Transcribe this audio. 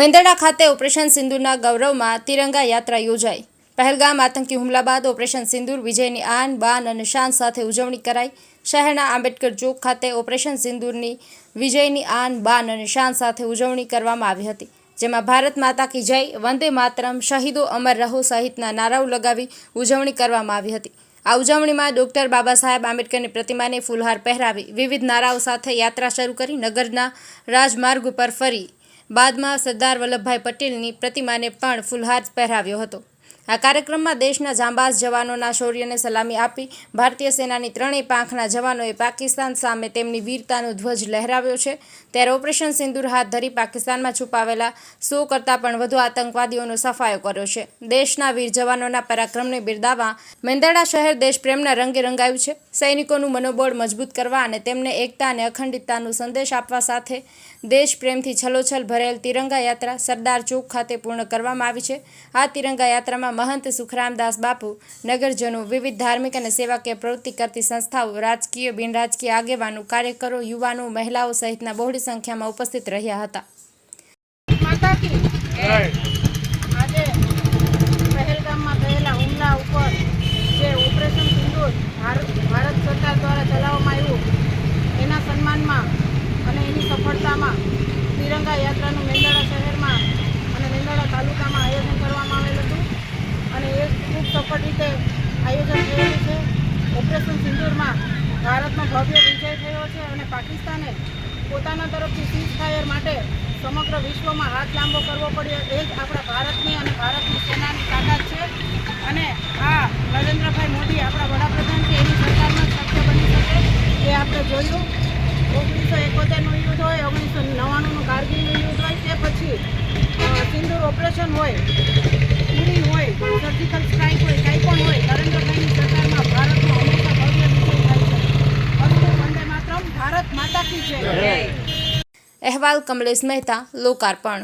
મેંદરડા ખાતે ઓપરેશન સિંદુરના ગૌરવમાં તિરંગા યાત્રા યોજાઈ. પહેલગામ આતંકી હુમલા બાદ ઓપરેશન સિંદૂર વિજયની આન, બાન અને શાન સાથે ઉજવણી કરાઈ. શહેરના આંબેડકર ચોક ખાતે ઓપરેશન સિંદૂરની વિજયની આન, બાન અને શાન સાથે ઉજવણી કરવામાં આવી હતી, જેમાં ભારત માતા કી જય, વંદે માતરમ, શહીદો અમર રહો સહિતના નારાઓ લગાવી ઉજવણી કરવામાં આવી હતી. આ ઉજવણીમાં ડોક્ટર બાબા સાહેબ આંબેડકરની પ્રતિમાને ફૂલહાર પહેરાવી વિવિધ નારાઓ સાથે યાત્રા શરૂ કરી નગરના રાજમાર્ગ ઉપર ફરી બાદમાં સરદાર વલ્લભભાઈ પટેલની પ્રતિમાને પણ ફૂલહાર પહેરાવ્યો હતો. આ કાર્યક્રમમાં દેશના જાંબાઝ જવાનોના શૌર્યને સલામી આપી ભારતીય સેનાની ત્રણેય પાંખના જવાનોએ પાકિસ્તાન સામે તેમની વીરતાનો ધ્વજ લહેરાવ્યો છે. ત્યારે ઓપરેશન સિંદૂર હાથ ધરી પાકિસ્તાનમાં છુપાવેલા સો કરતાં પણ વધુ આતંકવાદીઓનો સફાયો કર્યો છે. દેશના વીર જવાનોના પરાક્રમને બિરદાવવા મેંદરડા શહેર દેશપ્રેમના રંગે રંગાયું છે. સૈનિકોનું મનોબળ મજબૂત કરવા અને તેમને એકતા અને અખંડિતતાનો સંદેશ આપવા સાથે દેશપ્રેમથી છલોછલ ભરેલ તિરંગા યાત્રા સરદાર ચોક ખાતે પૂર્ણ કરવામાં આવી છે. આ તિરંગા યાત્રામાં મહંત સુખરામદાસ બાપુ નગરજનો વિવિધ ધાર્મિક અને સેવાકીય પ્રવૃત્તિ કરતી સંસ્થાઓ, રાજકીય, બિનરાજકીય આગેવાનો, કાર્યકરો, યુવાનો, મહિલાઓ સહિતના બહોળી સંખ્યામાં ઉપસ્થિત રહ્યા હતા. આજે પહેલગામમાં થયેલા હુમલા ઉપર જે ઓપરેશન સિંદૂર ભારત સરકાર દ્વારા ચલાવવામાં આવ્યું, એના સન્માનમાં અને એની સફળતામાં તિરંગા યાત્રાનું મેંદરડા શહેરમાં અને મેંદરડા તાલુકામાં આયોજન કરવામાં આવેલ હતું અને એ ખૂબ સફળ રીતે આયોજન થયેલું છે. ઓપરેશન સિંદૂરમાં ભારતનો ભવ્ય વિજય થયો છે અને પાકિસ્તાને પોતાના તરફથી સીઝ ફાયર માટે સમગ્ર વિશ્વમાં હાથ લાંબો કરવો પડ્યો. એ જ આપણા ભારતની અને ભારતની સેનાની તાકાત છે. અને આ નરેન્દ્રભાઈ મોદી આપણા વડાપ્રધાન છે. એની સરકારમાં શક્ય બની શકે એ આપણે જોયું. ઓગણીસો એકોતેરનું યુદ્ધ હોય, ઓગણીસો નવ્વાણુંનું કારગિલનું યુદ્ધ હોય, તે પછી સિંદૂર ઓપરેશન હોય ઉરી હોય સર્જિકલ સ્ટ્રાઇક હોય કાંઈ પણ હોય નરેન્દ્રભાઈની સરકારમાં ભારતનો હંમેશા ભવ્ય વિજય થાય છે અસ્તુ વંદે માતરમ ભારત માતા કી જય અહેવાલ કમલેશ મહેતા લોકાર્પણ